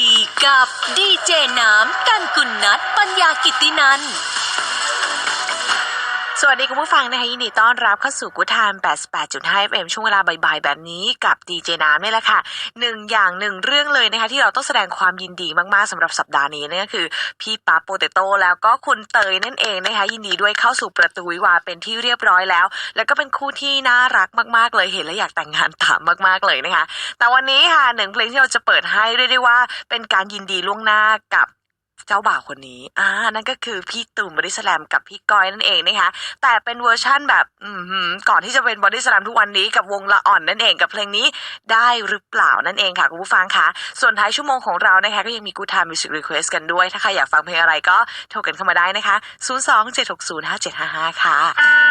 ดีกับดีเจน้ำกันกุณนัทปัญญากิตินัน สวัสดีคุณผู้ฟังนะคะยินดีต้อนรับเข้าสู่กูทาม88.5 FM ช่วงเวลาบ่ายๆ แบบนี้กับดีเจน้ำนี่แหละค่ะหนึ่งอย่างหนึ่งเรื่องเลยนะคะที่เราต้องแสดงความยินดีมากๆสำหรับสัปดาห์นี้นั่นก็คือ พี่ป๊าโปเตโต้แล้วก็คุณเตยนั่นเองนะคะยินดีด้วยเข้าสู่ประตูวิวาเป็นที่เรียบร้อยแล้ว แล้วก็เป็นคู่ที่น่ารักมากๆเลยเห็นแล้วอยากแต่งงานตามมากๆเลยนะคะแต่วันนี้ค่ะหนึ่งเพลงที่เราจะเปิดให้เรียกได้ว่าเป็นการยินดีล่วงหน้ากับ เจ้าบ่าวคนนี้อ่านั่นก็คือพี่ตุ่มบอดี้สแลมกับพี่ก้อยนั่นเองนะคะแต่เป็นเวอร์ชั่นแบบอืก่อนที่จะเป็นบอดี้สแลมทุกวันนี้กับวงละอ่อนนั่นเองกับเพลงนี้ได้หรือเปล่านั่นเองค่ะคุณผู้ฟังคะส่วนท้ายชั่วโมงของเรานะคะก็ยังมีกูทามิวสิกรีเควสกันด้วย ถ้าใครอยากฟังเพลงอะไรก็โทรกันเข้ามาได้นะคะ 0 2 7 6 0 5 7 5 5 ค่ะ